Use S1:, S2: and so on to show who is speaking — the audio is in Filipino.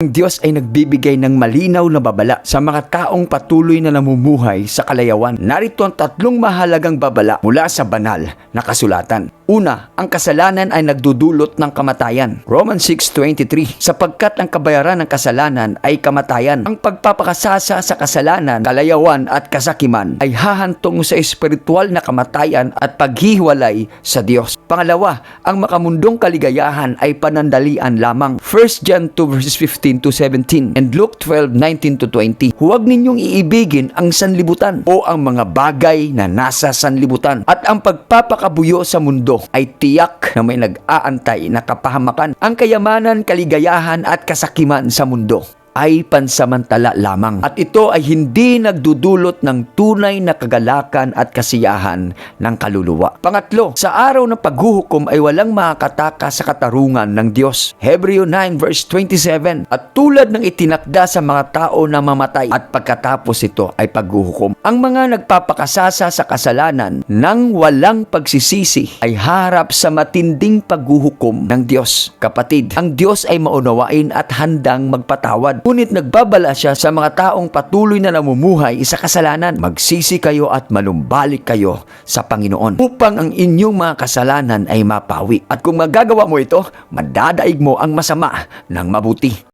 S1: Ang Diyos ay nagbibigay ng malinaw na babala sa mga taong patuloy na namumuhay sa kalayawan. Narito ang tatlong mahalagang babala mula sa banal na kasulatan. Una, ang kasalanan ay nagdudulot ng kamatayan. Romans 6.23 Sapagkat ang kabayaran ng kasalanan ay kamatayan. Ang pagpapakasasa sa kasalanan, kalayawan at kasakiman ay hahantong sa espiritual na kamatayan at paghiwalay sa Diyos. Pangalawa, ang makamundong kaligayahan ay panandalian lamang. 1 John 2 verses 15 to 17 and Luke 12, 19 to 20. Huwag ninyong iibigin ang sanlibutan o ang mga bagay na nasa sanlibutan at ang pagpapakabuyo sa mundo ay tiyak na may nag-aantay na kapahamakan. Ang kayamanan, kaligayahan at kasakiman sa mundo ay pansamantala lamang. At ito ay hindi nagdudulot ng tunay na kagalakan at kasiyahan ng kaluluwa. Pangatlo, sa araw ng paghuhukom ay walang makakataka sa katarungan ng Diyos. Hebreo 9 verse 27 At tulad ng itinakda sa mga tao na mamatay at pagkatapos ito ay paghuhukom. Ang mga nagpapakasasa sa kasalanan nang walang pagsisisi ay harap sa matinding paghuhukom ng Diyos. Kapatid, ang Diyos ay maunawain at handang magpatawad. Ngunit nagbabala siya sa mga taong patuloy na namumuhay sa kasalanan. Magsisi kayo at manumbalik kayo sa Panginoon upang ang inyong mga kasalanan ay mapawi. At kung magagawa mo ito, madadaig mo ang masama ng mabuti.